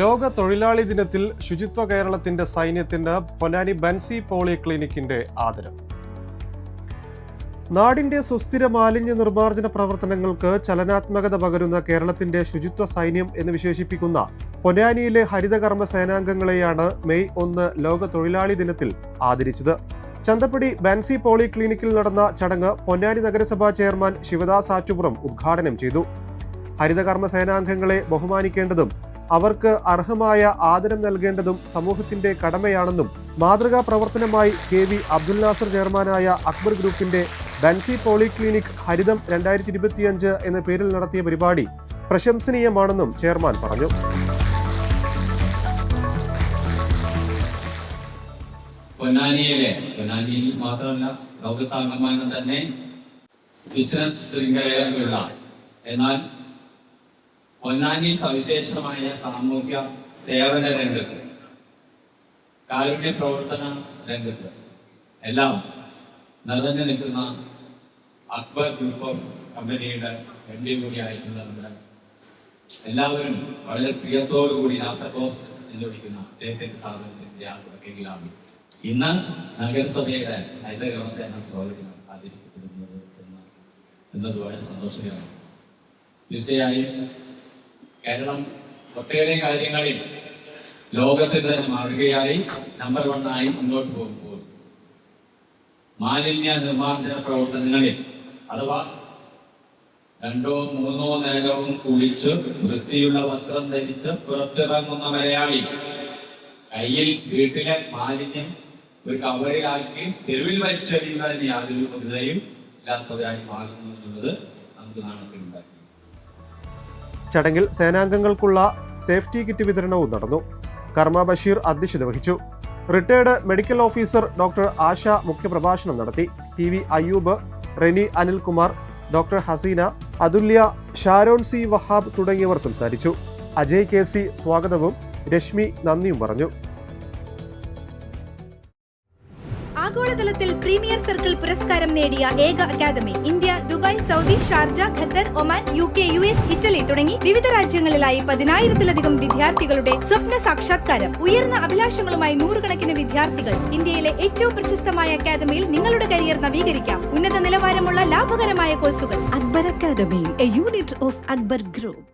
ലോക തൊഴിലാളി ദിനത്തിൽ ശുചിത്വ കേരളത്തിന്റെ സൈന്യത്തിന് പൊന്നാനി ബൻസി പോളിക്ലിനിക്കിന്റെ ആദരം. നാടിന്റെ സുസ്ഥിര മാലിന്യ നിർമ്മാർജന പ്രവർത്തനങ്ങൾക്ക് ചലനാത്മകത പകരുന്ന കേരളത്തിന്റെ ശുചിത്വ സൈന്യം എന്ന് വിശേഷിപ്പിക്കുന്ന പൊന്നാനിയിലെ ഹരിതകർമ്മ സേനാംഗങ്ങളെയാണ് മെയ് ഒന്ന് ലോക തൊഴിലാളി ദിനത്തിൽ ആദരിച്ചത്. ചന്തപ്പടി ബൻസി പോളിക്ലിനിക്കിൽ നടന്ന ചടങ്ങ് പൊന്നാനി നഗരസഭാ ചെയർമാൻ ശിവദാസ് ആറ്റുപുറം ഉദ്ഘാടനം ചെയ്തു. ഹരിതകർമ്മ സേനാംഗങ്ങളെ ബഹുമാനിക്കേണ്ടതും അവർക്ക് അർഹമായ ആദരം നൽകേണ്ടതും സമൂഹത്തിന്റെ കടമയാണെന്നും മാതൃകാ പ്രവർത്തനമായി കെ വി അബ്ദുൽ നാസർ ചെയർമാനായ അക്ബർ ഗ്രൂപ്പിന്റെ ബൻസി പോളിക്ലിനിക് ഹരിതം രണ്ടായിരത്തി ഇരുപത്തിയഞ്ച് എന്ന പേരിൽ നടത്തിയ പരിപാടി പ്രശംസനീയമാണെന്നും ചെയർമാൻ പറഞ്ഞു. പൊന്നാനിയിലെ പൊന്നാനിയിൽ മാത്രമല്ല ലോകത്താകമാനം തന്നെ ബിസിനസ് ശൃംഖലയിലുള്ള എന്നാൽ പൊന്നാനിയിൽ സവിശേഷമായ സാമൂഹ്യ സേവന രംഗത്ത് കാരുണ്യ പ്രവർത്തന രംഗത്ത് എല്ലാം നിറഞ്ഞു നിൽക്കുന്ന അക്ബർ ഗ്രൂപ്പ് ഓഫ് കമ്പനിയുടെ എം ഡി കൂടിയായിട്ടുള്ള നമ്മുടെ എല്ലാവരും വളരെ പ്രിയത്തോടു കൂടി നാസക്കോസ് എന്ന് വിളിക്കുന്ന അദ്ദേഹത്തിന്റെ സ്ഥാപനത്തിന്റെ ആഗ്രഹിക്കുകയാണ് ഇന്ന് നഗരസഭയുടെ ഹരിത കർമ്മസേന സ്വാഗതം ആദരിക്കപ്പെടുന്നത് എന്ന എന്നത് വളരെ സന്തോഷകരമാണ്. തീർച്ചയായും കേരളം ഒട്ടേറെ കാര്യങ്ങളിൽ ലോകത്തിന് തന്നെ മാതൃകയായി നമ്പർ വണ്ണായി മുന്നോട്ട് പോകുമ്പോൾ മാലിന്യ നിർമ്മാർജന പ്രവർത്തനങ്ങളിൽ അഥവാ രണ്ടോ മൂന്നോ നേരവും കുളിച്ച് വൃത്തിയുള്ള വസ്ത്രം ധരിച്ച് പുറത്തിറങ്ങുന്ന മലയാളി കയ്യിൽ വീട്ടിലെ മാലിന്യം ഒരു കവറിലാക്കി തെരുവിൽ വലിച്ചെറിയുന്നതിന് യാതൊരു വിധതയും ഇല്ലാത്തവരായി മാറുന്നു എന്നുള്ളത് നമുക്ക് നാണത്തിലുണ്ടാക്കി ചടങ്ങിൽ സേനാംഗങ്ങൾക്കുള്ള സേഫ്റ്റി കിറ്റ് വിതരണവും നടന്നു. കർമ്മ ബഷീർ അധ്യക്ഷത വഹിച്ചു. Retired medical officer doctor Asha മുഖ്യപ്രഭാഷണം നടത്തി. P V Ayyub Reni Anilkumar doctor Haseena Athulya Sharon C Wahab തുടങ്ങിയവർ സംസാരിച്ചു. അജയ് കെ സി സ്വാഗതവും രശ്മി നന്ദിയും പറഞ്ഞു. ആഗോളതലത്തിൽ പ്രീമിയർ സർക്കിൾ പുരസ്കാരം നേടിയ ഏക academy India Dubai Saudi Sharjah Qatar Oman U K U S Italy തുടങ്ങി വിവിധ രാജ്യങ്ങളിലായി പതിനായിരത്തിലധികം വിദ്യാർത്ഥികളുടെ സ്വപ്ന സാക്ഷാത്കാരം. ഉയർന്ന അഭിലാഷങ്ങളുമായി നൂറുകണക്കിന് വിദ്യാർത്ഥികൾ ഇന്ത്യയിലെ ഏറ്റവും പ്രശസ്തമായ അക്കാദമിയിൽ നിങ്ങളുടെ കരിയർ നവീകരിക്കാം. ഉന്നത നിലവാരമുള്ള ലാഭകരമായ കോഴ്സുകൾ. Akbar academy unit of Akbar Group.